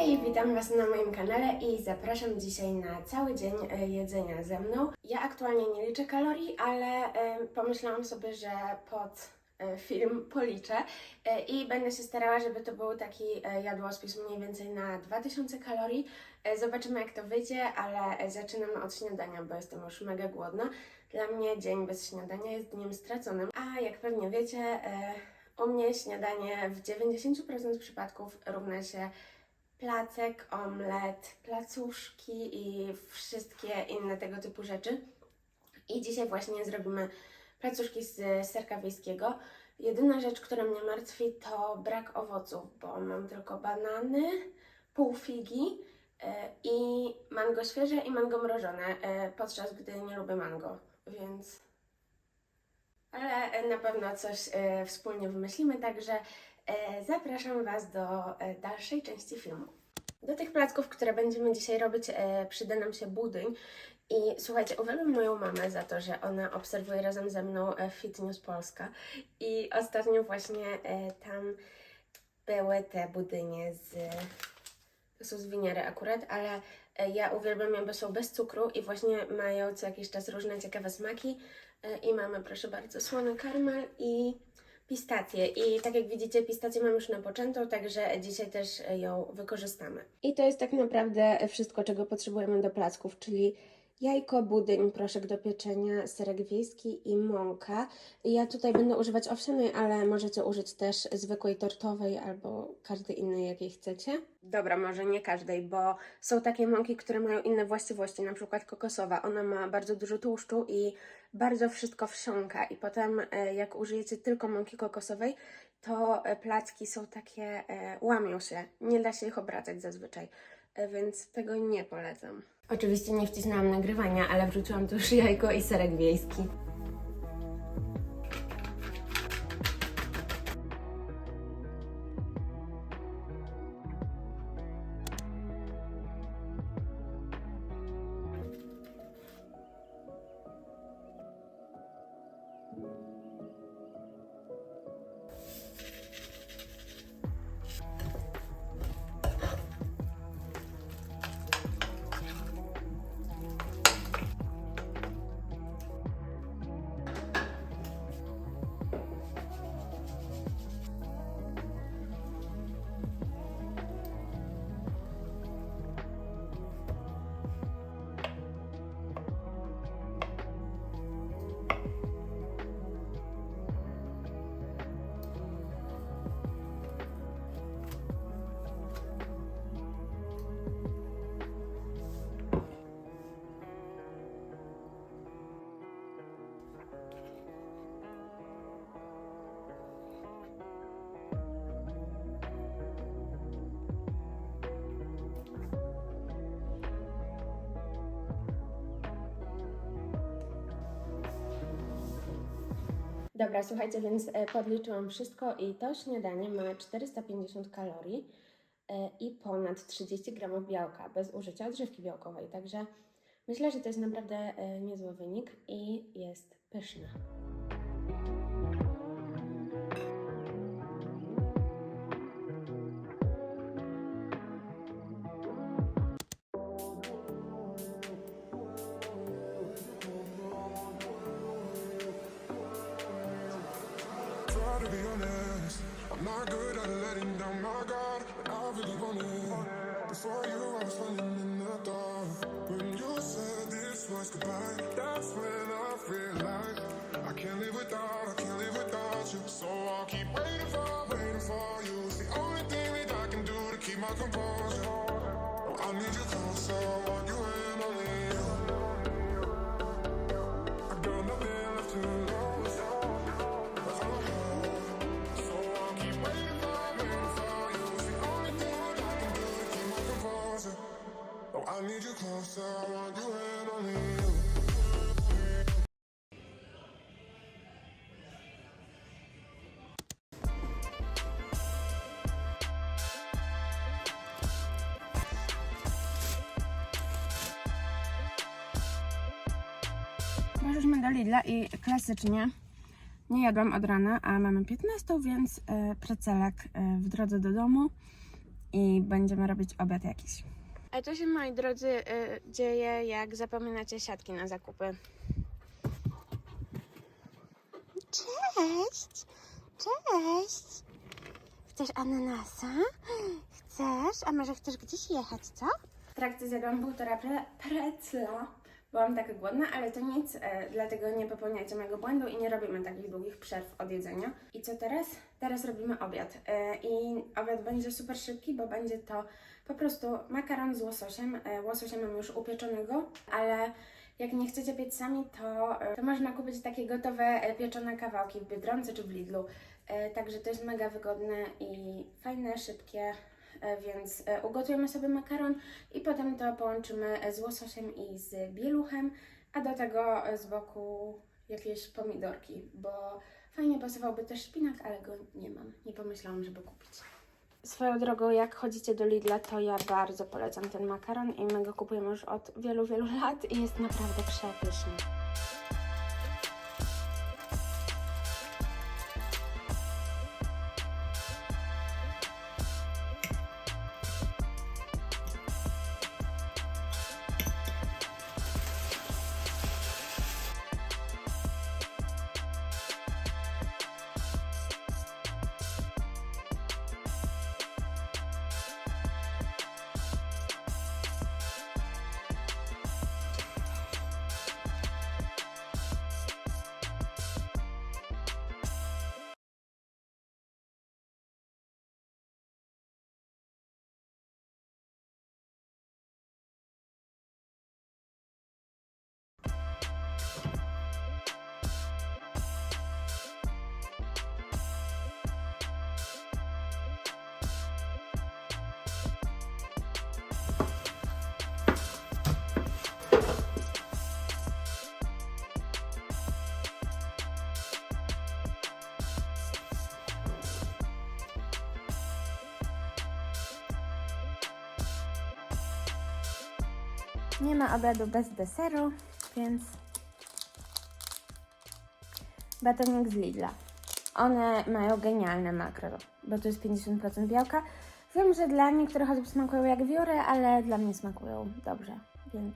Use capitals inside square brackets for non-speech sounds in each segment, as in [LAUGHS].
Hej, witam Was na moim kanale i zapraszam dzisiaj na cały dzień e, jedzenia ze mną. Ja aktualnie nie liczę kalorii, ale e, pomyślałam sobie, że pod e, film policzę i będę się starała, żeby to był taki jadłospis mniej więcej na 2000 kalorii. Zobaczymy jak to wyjdzie, ale zaczynamy od śniadania, bo jestem już mega głodna. Dla mnie dzień bez śniadania jest dniem straconym, a jak pewnie wiecie, u mnie śniadanie w 90% przypadków równa się placek, omlet, placuszki i wszystkie inne tego typu rzeczy. I dzisiaj właśnie zrobimy placuszki z serka wiejskiego. Jedyna rzecz, która mnie martwi, to brak owoców, bo mam tylko banany, pół figi e, i mango świeże i mango mrożone, e, podczas gdy nie lubię mango, więc... Ale na pewno coś e, wspólnie wymyślimy, także zapraszam Was do e, dalszej części filmu. Do tych placków, które będziemy dzisiaj robić, e, przyda nam się budyń. I słuchajcie, uwielbiam moją mamę za to, że ona obserwuje razem ze mną e, Fit News Polska. I ostatnio właśnie e, tam były te budynie z... To są z akurat, ale e, ja uwielbiam je, bo są bez cukru i właśnie mają co jakiś czas różne ciekawe smaki. E, I mamy, proszę bardzo, słony karmel i pistację. I tak jak widzicie, pistację mam już napoczętą, także dzisiaj też ją wykorzystamy. I to jest tak naprawdę wszystko, czego potrzebujemy do placków, czyli jajko, budyń, proszek do pieczenia, serek wiejski i mąka. Ja tutaj będę używać owsianej, ale możecie użyć też zwykłej tortowej albo każdej innej, jakiej chcecie. Dobra, może nie każdej, bo są takie mąki, które mają inne właściwości, na przykład kokosowa. Ona ma bardzo dużo tłuszczu i bardzo wszystko wsiąka i potem e, jak użyjecie tylko mąki kokosowej, to e, placki są takie, e, łamią się, nie da się ich obracać zazwyczaj, więc tego nie polecam. Oczywiście nie wcisnęłam nagrywania, ale wrzuciłam tu już jajko i serek wiejski. Dobra, słuchajcie, więc e, podliczyłam wszystko i to śniadanie ma 450 kalorii e, i ponad 30 gramów białka bez użycia odżywki białkowej. Także myślę, że to jest naprawdę e, niezły wynik i jest pyszne. To be honest. I'm not good at letting down my guard, but I really want it. Before you, I was falling in the dark. When you said this was goodbye, that's when I realized I can't live without, I can't live without you. So I'll keep waiting for, waiting for you. It's the only thing that I can do to keep my composure. Poszliśmy do Lidla i klasycznie nie jadłam od rana, a mamy 15, więc e, precelek e, w drodze do domu i będziemy robić obiad jakiś. A to się, moi drodzy, y, dzieje, jak zapominacie siatki na zakupy. Cześć! Cześć! Chcesz ananasa? Chcesz? A może chcesz gdzieś jechać, co? W trakcie zjadłam półtora pre precla. Byłam taka głodna, ale to nic, e, dlatego nie popełniajcie mojego błędu i nie robimy takich długich przerw od jedzenia. I co teraz? Teraz robimy obiad. E, I obiad będzie super szybki, bo będzie to po prostu makaron z łososiem. E, łososia mam już upieczonego, ale jak nie chcecie piec sami, to, e, to można kupić takie gotowe pieczone kawałki w Biedronce czy w Lidlu. Także to jest mega wygodne i fajne, szybkie, więc e, ugotujemy sobie makaron i potem to połączymy e, z łososiem i z bieluchem, a do tego e, z boku jakieś pomidorki, bo fajnie pasowałby też szpinak, ale go nie mam. Nie pomyślałam, żeby kupić. Swoją drogą, jak chodzicie do Lidla, to ja bardzo polecam ten makaron i my go kupujemy już od wielu, wielu lat i jest naprawdę przepyszny. Nie ma obiadu bez deseru, więc batonik z Lidla. One mają genialne makro, bo to jest 50% białka. Wiem, że dla niektórych osób smakują jak wiory, ale dla mnie smakują dobrze, więc...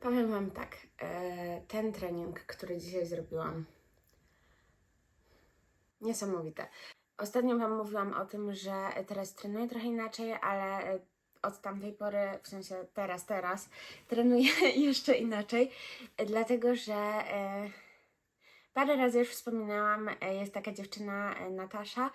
Powiem Wam tak, e, ten trening, który dzisiaj zrobiłam, niesamowite. Ostatnio Wam mówiłam o tym, że teraz trenuję trochę inaczej, ale e, od tamtej pory, w sensie teraz, teraz, trenuję [LAUGHS] jeszcze inaczej, dlatego że e, parę razy już wspominałam, e, jest taka dziewczyna Natasza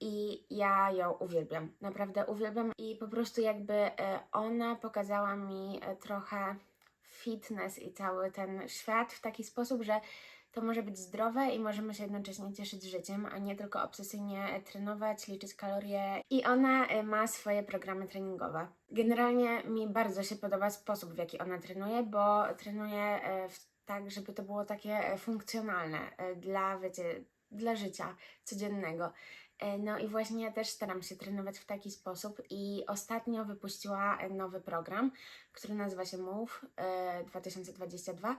i ja ją uwielbiam, naprawdę uwielbiam i po prostu jakby ona pokazała mi trochę fitness i cały ten świat w taki sposób, że to może być zdrowe i możemy się jednocześnie cieszyć życiem, a nie tylko obsesyjnie trenować, liczyć kalorie. I ona e, ma swoje programy treningowe. Generalnie mi bardzo się podoba sposób, w jaki ona trenuje, bo trenuje w, tak, żeby to było takie e, funkcjonalne dla, wiecie, dla życia codziennego. No i właśnie ja też staram się trenować w taki sposób i ostatnio wypuściła nowy program, który nazywa się Move e, 2022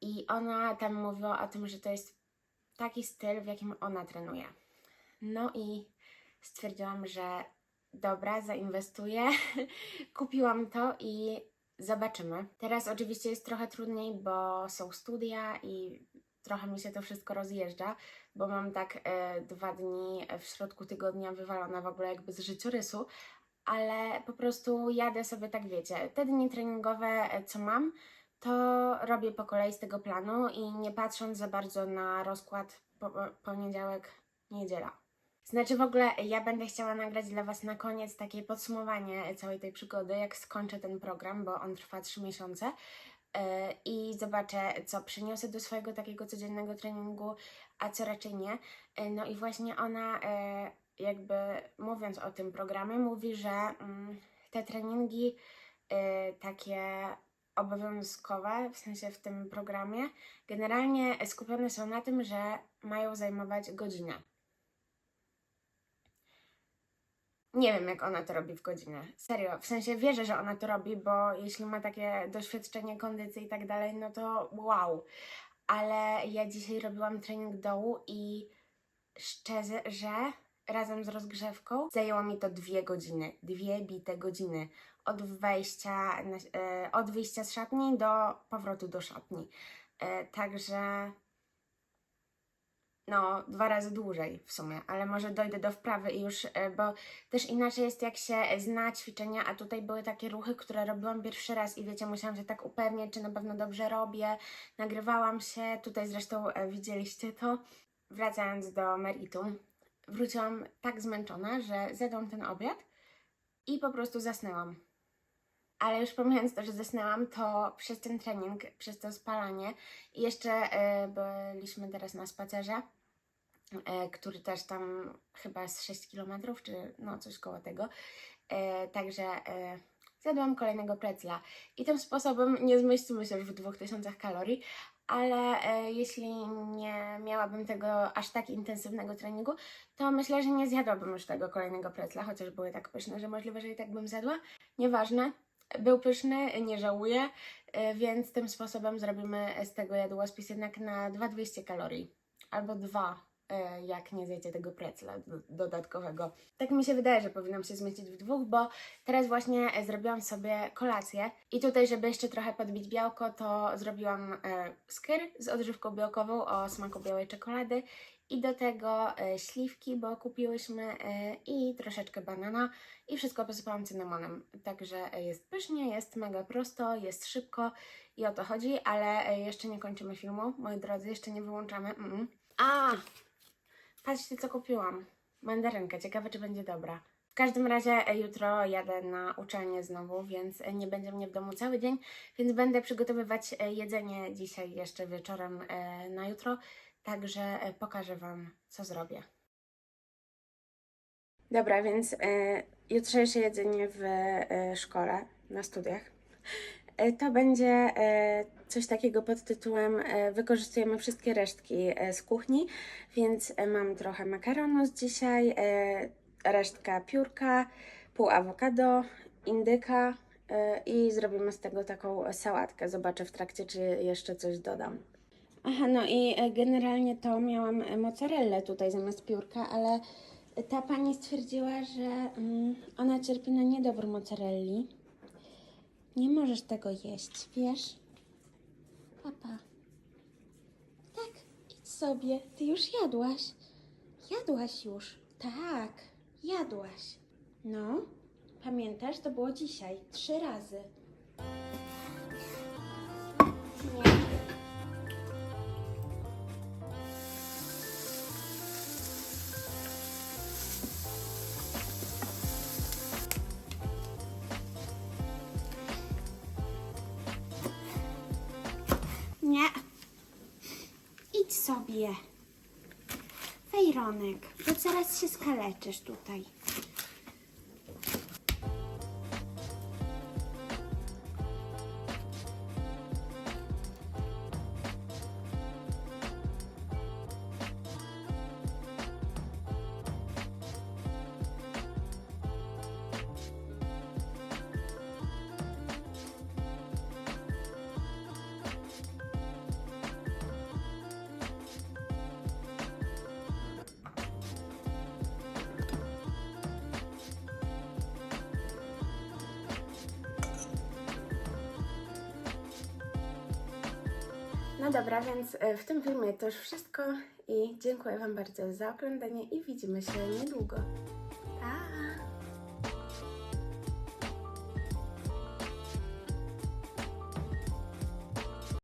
i ona tam mówiła o tym, że to jest taki styl, w jakim ona trenuje. No i stwierdziłam, że dobra, zainwestuję. [LAUGHS] Kupiłam to i zobaczymy. Teraz oczywiście jest trochę trudniej, bo są studia i trochę mi się to wszystko rozjeżdża, bo mam tak e, dwa dni w środku tygodnia wywalone w ogóle jakby z życiorysu, ale po prostu jadę sobie tak, wiecie, te dni treningowe, e, co mam, to robię po kolei z tego planu i nie patrząc za bardzo na rozkład po, poniedziałek, niedziela. Znaczy w ogóle ja będę chciała nagrać dla Was na koniec takie podsumowanie całej tej przygody, jak skończę ten program, bo on trwa 3 miesiące yy, i zobaczę, co przyniosę do swojego takiego codziennego treningu, a co raczej nie. Yy, No i właśnie ona, yy, jakby mówiąc o tym programie, mówi, że mm, te treningi takie obowiązkowe, w sensie w tym programie, generalnie skupione są na tym, że mają zajmować godzinę. Nie wiem, jak ona to robi w godzinę. Serio, w sensie wierzę, że ona to robi, bo jeśli ma takie doświadczenie, kondycji i tak dalej, no to wow. ale ja dzisiaj robiłam trening dołu i szczerze, że razem z rozgrzewką. Zajęło mi to dwie godziny, dwie bite godziny. Od wejścia, na- e, od wyjścia z szatni do powrotu do szatni. E, Także no, dwa razy dłużej w sumie, ale może dojdę do wprawy i już, e, bo też inaczej jest jak się zna ćwiczenia, a tutaj były takie ruchy, które robiłam pierwszy raz i wiecie, musiałam się tak upewnić, czy na pewno dobrze robię, nagrywałam się, tutaj zresztą widzieliście to. Wracając do meritum, wróciłam tak zmęczona, że zjadłam ten obiad i po prostu zasnęłam. Ale już pomijając to, że zasnęłam, to przez ten trening, przez to spalanie i jeszcze e, byliśmy teraz na spacerze, e, który też tam chyba z 6 km, czy no coś koło tego. E, także zjadłam kolejnego precla. I tym sposobem nie zmieścimy się już w 2000 kalorii, ale e, jeśli nie miałabym tego aż tak intensywnego treningu, to myślę, że nie zjadłabym już tego kolejnego precla, chociaż były tak pyszne, że możliwe, że i tak bym zjadła. Nieważne. Był pyszny, nie żałuję, e, więc tym sposobem zrobimy z tego jadłospis jednak na 2200 kalorii. Albo dwa, e, jak nie zjecie tego precla do- dodatkowego. Tak mi się wydaje, że powinnam się zmieścić w dwóch, bo teraz właśnie e, zrobiłam sobie kolację i tutaj, żeby jeszcze trochę podbić białko, to zrobiłam e, skyr z odżywką białkową o smaku białej czekolady i do tego e, śliwki, bo kupiłyśmy e, i troszeczkę banana i wszystko posypałam cynamonem. Także e, jest pysznie, jest mega prosto, jest szybko i o to chodzi, ale e, jeszcze nie kończymy filmu, moi drodzy, jeszcze nie wyłączamy. Mm. A, patrzcie co kupiłam. Mandarynkę, ciekawe czy będzie dobra. W każdym razie e, jutro jadę na uczelnię znowu, więc e, nie będzie mnie w domu cały dzień, więc będę przygotowywać e, jedzenie dzisiaj jeszcze wieczorem na jutro, także pokażę Wam co zrobię. Dobra, więc jutrzejsze jedzenie w szkole, na studiach, to będzie e, coś takiego pod tytułem e, Wykorzystujemy wszystkie resztki e, z kuchni, więc e, mam trochę makaronu z dzisiaj, e, resztka piórka, pół awokado, indyka e, i zrobimy z tego taką sałatkę. Zobaczę w trakcie, czy jeszcze coś dodam. Aha, no i e, generalnie to miałam e, mozzarellę tutaj zamiast piórka, ale ta pani stwierdziła, że mm, ona cierpi na niedobór mozzarelli. Nie możesz tego jeść, wiesz? Papa. Tak, idź sobie. Ty już jadłaś. Jadłaś już. Tak, jadłaś. No, pamiętasz? To było dzisiaj. Trzy razy. Zaraz się skaleczysz tutaj. No dobra, więc e, w tym filmie to już wszystko i dziękuję Wam bardzo za oglądanie i widzimy się niedługo.